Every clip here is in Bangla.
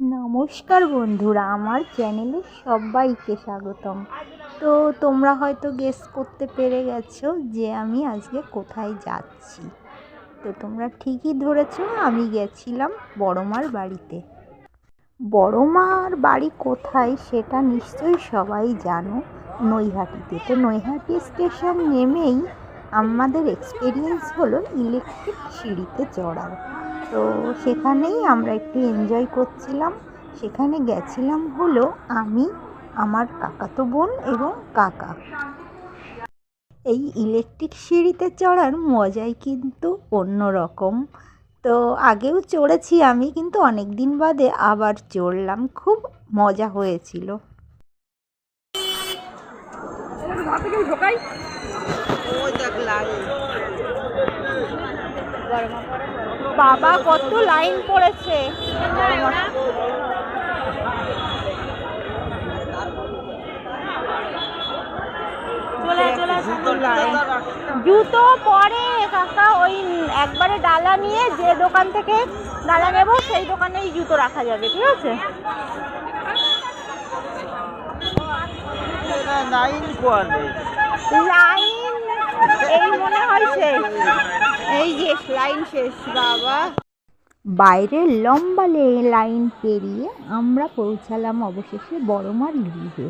নমস্কার বন্ধুরা, আমার চ্যানেলে সবাইকে স্বাগতম। তো তোমরা হয়তো গেস করতে পেরে গেছো যে আমি আজকে কোথায় যাচ্ছি। তো তোমরা ঠিকই ধরেছ, আমি গেছিলাম বড়মার বাড়িতে। বড়মার বাড়ি কোথায় সেটা নিশ্চয়ই সবাই জানো নৈহাটিতে। তো নৈহাটি স্টেশন নেমেই আমাদের এক্সপিরিয়েন্স হলো ইলেকট্রিক সিঁড়িতে চড়ার। তো সেখানেই আমরা একটু এনজয় করছিলাম। সেখানে গেছিলাম হলো আমি, আমার কাকাতো বোন এবং কাকা। এই ইলেকট্রিক সিঁড়িতে চড়ার মজাই কিন্তু অন্য রকম তো আগেও চড়েছি আমি, কিন্তু অনেক দিন বাদে আবার চড়লাম। খুব মজা হয়েছিল। বাবা কত লাইন পড়েছে। চলে চলে জুতো পরে কাকা ওই একবারে ডালা নিয়ে যে দোকান থেকে ডালা নেব সেই দোকানেই জুতো রাখা যাবে ঠিক আছে? লাইন এই মনে হয় শেষ। এই যে লাইন শেষ বাবা। বাইরের লম্বা লে- লাইন পেরিয়ে আমরা পৌঁছালাম অবশেষে বড়মার গৃহে।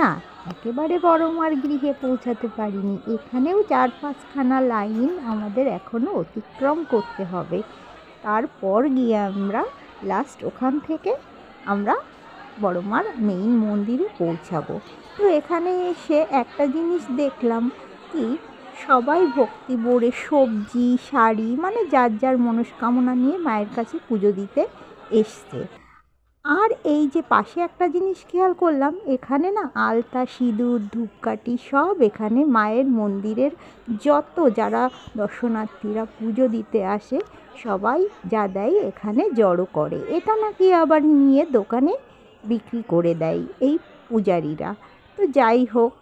না, একেবারে বড়মার গৃহে পৌঁছাতে পারিনি। এখানেও চার পাঁচখানা লাইন আমাদের এখনও অতিক্রম করতে হবে। তারপর গিয়ে আমরা লাস্ট ওখান থেকে আমরা বড়মার মেইন মন্দিরে পৌঁছাবো। তো এখানে এসে একটা জিনিস দেখলাম কি, সবাই ভক্তি ভরে সবজি, শাড়ি মানে যার যার মনস্কামনা নিয়ে মায়ের কাছে পুজো দিতে এসছে। আর এই যে পাশে একটা জিনিস খেয়াল করলাম, এখানে না আলতা, সিঁদুর, ধূপকাঠি সব এখানে মায়ের মন্দিরের যত যারা দর্শনার্থীরা পুজো দিতে আসে, সবাই যা দেয় এখানে জড়ো করে। এটা নাকি আবার নিয়ে দোকানে বিক্রি করে দেয় এই পূজারীরা। তো যাই হোক,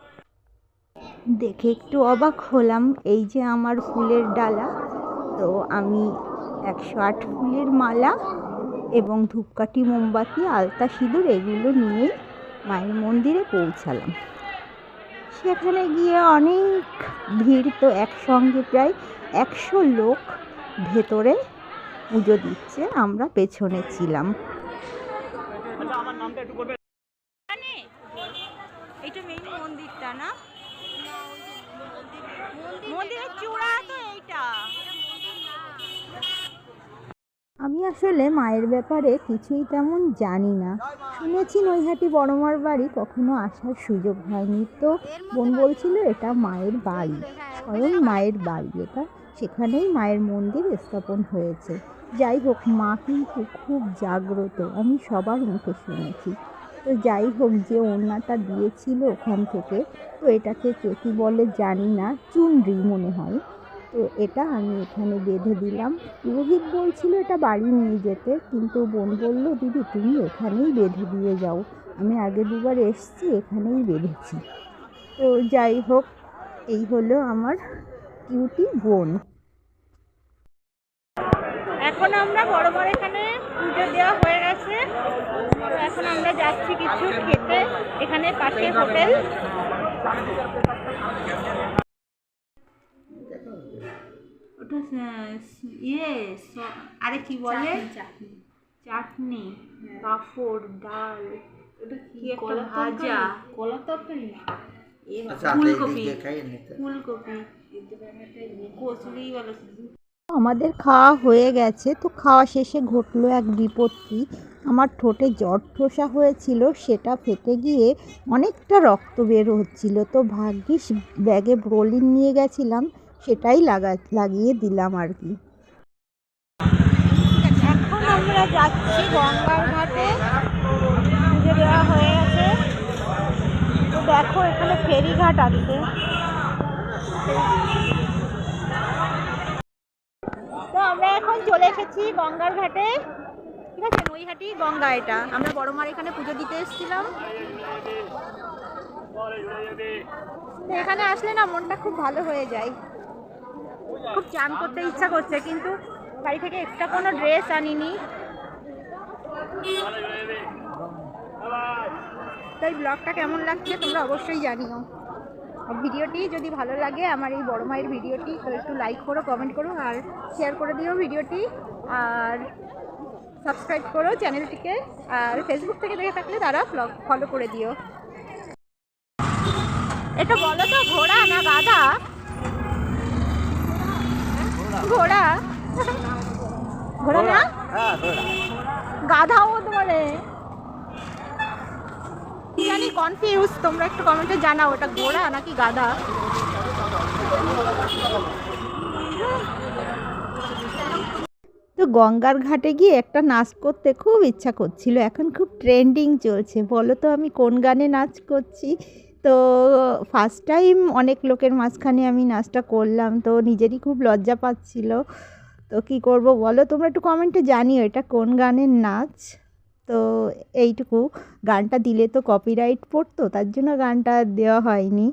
দেখে একটু অবাক হলাম এই যে আমার ফুলের ডালা। তো আমি একশো আট ফুলের মালা এবং ধূপকাঠি, মোমবাতি, আলতা সিঁদুর এগুলো নিয়ে মায়ের মন্দিরে পৌঁছালাম। সেখানে গিয়ে অনেক ভিড় তো একসঙ্গে, প্রায় একশো লোক ভেতরে পুজো দিচ্ছে, আমরা পেছনে ছিলাম। মেইন মন্দিরটা না? মন্দিরের চূড়া তো এইটা। আমি আসলে মায়ের ব্যাপারে কিছুই তেমন জানি না। শুনেছি নৈহাটি বড়মার বাড়ি কখনো আসার সুযোগ হয়নি। তো বোন বলছিল এটা মায়ের বাড়ি, স্বয়ং মায়ের বাড়ি। এটা সেখানেই মায়ের মন্দির স্থাপন হয়েছে। যাই হোক, মা কিন্তু খুব জাগ্রত, আমি সবার মুখে শুনেছি। তো যাই হোক, যে ওড়নাটা দিয়েছিল ওখান থেকে, তো এটাকে কে কী বলে জানি না, চুনরি মনে হয়। তো এটা আমি এখানে বেঁধে দিলাম। পুরোহিত বলছিল এটা বাড়ি নিয়ে যেতে, কিন্তু বোন বলল, দিদি, তুমি এখানেই বেঁধে দিয়ে যাও। আমি আগে দুবার এসছি, এখানেই বেঁধেছি। তো যাই হোক, এই হলো আমার কিউটি বোন। এখন আমরা বড় বড় এখানে পুজো দেওয়া হয়ে গেছে। এখন আমরা যাচ্ছি কিছু খেতে, এখানে পাশে হোটেল ওটা ইয়ে আরে কি বলে? চাটনি পাঁপড় ডাল কি একটা ভাজা। কলা তরকারি? ফুলকপি ফুলকপি। কচুরি বলো আমাদের খাওয়া হয়ে গেছে তো খাওয়া শেষে ঘটলো এক বিপত্তি। আমার ঠোঁটে জ্বর ঠোসা হয়েছিল সেটা ফেটে গিয়ে অনেকটা রক্ত বের হচ্ছিল। তো ভাগ্যিস ব্যাগে ব্রোলিন নিয়ে গেছিলাম। সেটাই লাগা, লাগিয়ে দিলাম আর কি। এখন আমরা যাচ্ছি গঙ্গার ঘাটে। পুজো দেওয়া হয়ে গেছে। তো দেখো, এখানে ফেরিঘাট আছে। তো আমরা এখন চলে এসেছি গঙ্গার ঘাটে। ঠিক আছে, নৈহাটি গঙ্গা এটা। আমরা বড় মার এখানে পুজো দিতে এসেছিলাম। এখানে আসলে না মনটা খুব ভালো হয়ে যায়। খুব চান করতে ইচ্ছা করছে, কিন্তু বাড়ি থেকে এক্সট্রা কোনো ড্রেস আনিনি। তাই ব্লগটা কেমন লাগছে তোমরা অবশ্যই জানিও। ভিডিওটি যদি ভালো লাগে, আমার এই বড় মায়ের ভিডিওটি একটু লাইক করো কমেন্ট করো, আর শেয়ার করে দিও ভিডিওটি। আর সাবস্ক্রাইব করো চ্যানেলটিকে আর ফেসবুক থেকে দেখে থাকলে তারা ব্লগ ফলো করে দিও। এটা বলো তো, ঘোড়া না গাধা? ঘোড়া? ঘোড়া না? হ্যাঁ ঘোড়া। গাধাও কি জানি কনফিউজ তোমরা একটু কমেন্টে জানাও ওটা ঘোড়া নাকি গাধা? তো গঙ্গার ঘাটে গিয়ে একটা নাচ করতে খুব ইচ্ছা করছিল এখন খুব ট্রেন্ডিং চলছে। বলো তো আমি কোন গানে নাচ করছি? তো ফার্স্ট টাইম অনেক লোকের মাঝখানে আমি নাচটা করলাম, তো নিজেরই খুব লজ্জা পাচ্ছিল। তো কি করব বলো? তোমরা একটু কমেন্টে জানিও এটা কোন গানের নাচ? তো এইটুকু। গানটা দিলে তো কপিরাইট পড়তো, তার জন্য গানটা দেওয়া হয়নি।